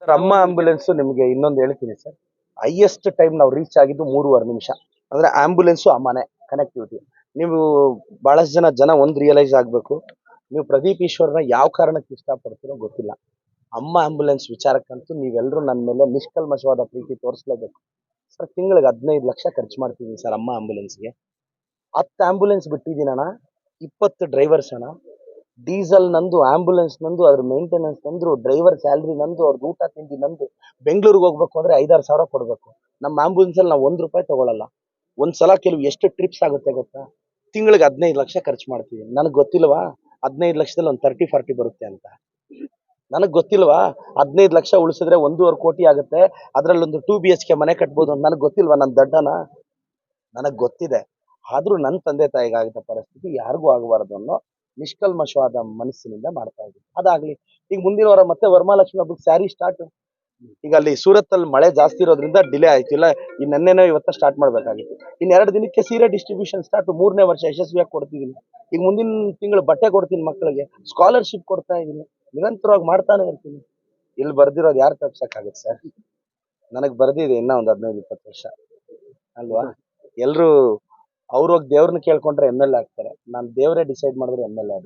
Sir, ಅಮ್ಮ ambulance ನಿಮಗೆ ಇನ್ನೊಂದು ಹೇಳ್ತೀನಿ ಸರ್. ಹೈಯೆಸ್ಟ್ ಟೈಮ್ ನಾವು ರೀಚ್ ಆಗಿದ್ದು ಮೂರುವರೆ ನಿಮಿಷ. ಅಂದ್ರೆ ಆಂಬುಲೆನ್ಸು ಅಮ್ಮನೆ ಕನೆಕ್ಟಿವಿಟಿ ನೀವು ಬಹಳಷ್ಟು ಜನ ಜನ ಒಂದು ರಿಯಲೈಸ್ ಆಗಬೇಕು. ನೀವು ಪ್ರದೀಪ್ ಈಶ್ವರ್ನ ಯಾವ ಕಾರಣಕ್ಕೆ ಇಷ್ಟಪಡ್ತೀರೋ ಗೊತ್ತಿಲ್ಲ. ಅಮ್ಮ ಆಂಬ್ಯುಲೆನ್ಸ್ ವಿಚಾರಕ್ಕಂತೂ ನೀವೆಲ್ಲರೂ ನನ್ನ ಮೇಲೆ ನಿಷ್ಕಲ್ಮಶವಾದ ಪ್ರೀತಿ ತೋರಿಸ್ಲೇಬೇಕು. ಸರ್, ತಿಂಗಳಿಗೆ ಹದಿನೈದು ಲಕ್ಷ ಖರ್ಚು ಮಾಡ್ತಿದ್ದೀನಿ ಸರ್ ಅಮ್ಮ ಆಂಬ್ಯುಲೆನ್ಸ್ಗೆ. ಹತ್ತು ಆಂಬ್ಯುಲೆನ್ಸ್ ಬಿಟ್ಟಿದ್ದೀನಣ್ಣ ಇಪ್ಪತ್ತು ಡ್ರೈವರ್ಸ್ ಅಣ್ಣ. ಡೀಸೆಲ್ ನಂದು, ಆಂಬುಲೆನ್ಸ್ ನಂದು, ಅದ್ರ ಮೇಂಟೆನೆನ್ಸ್ ನಂದು ಡ್ರೈವರ್ ಸ್ಯಾಲ್ರಿ ನಂದು ಅವ್ರದ್ದು ಊಟ, ತಿಂಡಿ ನಂದು, ಬೆಂಗಳೂರಿಗೆ ಹೋಗ್ಬೇಕು ಅಂದ್ರೆ ಐದಾರು ಸಾವಿರ ಕೊಡಬೇಕು. ನಮ್ಮ ಅಲ್ಲಿ ನಾವು ಒಂದು ರೂಪಾಯಿ ತಗೊಳಲ್ಲ. ಒಂದ್ಸಲ ಕೆಲವು ಎಷ್ಟು ಟ್ರಿಪ್ಸ್ ಆಗುತ್ತೆ ಗೊತ್ತಾ? ತಿಂಗಳಿಗೆ ಹದಿನೈದು ಲಕ್ಷ ಖರ್ಚು ಮಾಡ್ತೀವಿ. ನನಗೆ ಗೊತ್ತಿಲ್ವಾ? ಹದಿನೈದು ಲಕ್ಷದಲ್ಲಿ ಒಂದು ತರ್ಟಿ ಫಾರ್ಟಿ ಬರುತ್ತೆ ಅಂತ. ನನಗೆ ಗೊತ್ತಿಲ್ವಾ? ಹದಿನೈದು ಲಕ್ಷ ಉಳಿಸಿದ್ರೆ ಒಂದೂವರೆ ಕೋಟಿ ಆಗುತ್ತೆ. ಅದರಲ್ಲಿ ಒಂದು ಟೂ ಬಿ ಎಚ್ ಕೆ ಮನೆ ಕಟ್ಬೋದು ಅಂತ ನನಗೆ ಗೊತ್ತಿಲ್ವಾ ನನ್ನ ದಡ್ಡನ? ನನಗೆ ಗೊತ್ತಿದೆ. ಆದರೂ ನನ್ನ ತಂದೆ ತಾಯಿಗಾಗಿದ್ದ ಪರಿಸ್ಥಿತಿ ಯಾರಿಗೂ ಆಗಬಾರ್ದು ಅನ್ನೋ ನಿಷ್ಕಲ್ಮಶವಾದ ಮನಸ್ಸಿನಿಂದ ಮಾಡ್ತಾ ಇದ್ದೀನಿ. ಅದಾಗ್ಲಿ, ಈಗ ಮುಂದಿನ ವಾರ ಮತ್ತೆ ವರಮಹಾಲಕ್ಷ್ಮಿ ಹಬ್ಬಕ್ಕೆ ಸ್ಯಾರಿ ಸ್ಟಾರ್ಟ್ ಈಗ ಅಲ್ಲಿ ಸೂರತ್ ಅಲ್ಲಿ ಮಳೆ ಜಾಸ್ತಿ ಇರೋದ್ರಿಂದ ಡಿಲೇ ಆಯ್ತು. ಇಲ್ಲ, ಈ ನೆನ್ನೆನೋ ಇವತ್ತ ಸ್ಟಾರ್ಟ್ ಮಾಡ್ಬೇಕಾಗಿತ್ತು. ಇನ್ ಎರಡು ದಿನಕ್ಕೆ ಸೀರೆ ಡಿಸ್ಟ್ರಿಬ್ಯೂಷನ್ ಸ್ಟಾರ್ಟ್ ಮೂರನೇ ವರ್ಷ ಯಶಸ್ವಿಯಾಗಿ ಕೊಡ್ತಿದ್ದೀನಿ. ಈಗ ಮುಂದಿನ ತಿಂಗಳು ಬಟ್ಟೆ ಕೊಡ್ತೀನಿ ಮಕ್ಕಳಿಗೆ. ಸ್ಕಾಲರ್ಶಿಪ್ ಕೊಡ್ತಾ ಇದ್ದೀನಿ. ನಿರಂತರವಾಗಿ ಮಾಡ್ತಾನೆ ಇರ್ತೀನಿ. ಇಲ್ಲಿ ಬರ್ದಿರೋದು ಯಾರು ತಪ್ಸಕ್ಕಾಗುತ್ತೆ ಸರ್? ನನಗೆ ಬರ್ದಿದೆ ಇನ್ನೂ ಒಂದು ಹದಿನೈದು, ಇಪ್ಪತ್ತು ವರ್ಷ. ಅಲ್ವಾ? ಎಲ್ರು ಹೋಗಿ ದೇವ್ರನ್ನ ಕೇಳ್ಕೊಂಡ್ರೆ ಎಂ ಎಲ್ ಎ ಆಗ್ತಾರೆ. ನಾನು ದೇವರೇ ಡಿಸೈಡ್ ಮಾಡಿದ್ರೆ ಎಂ ಎಲ್ ಎ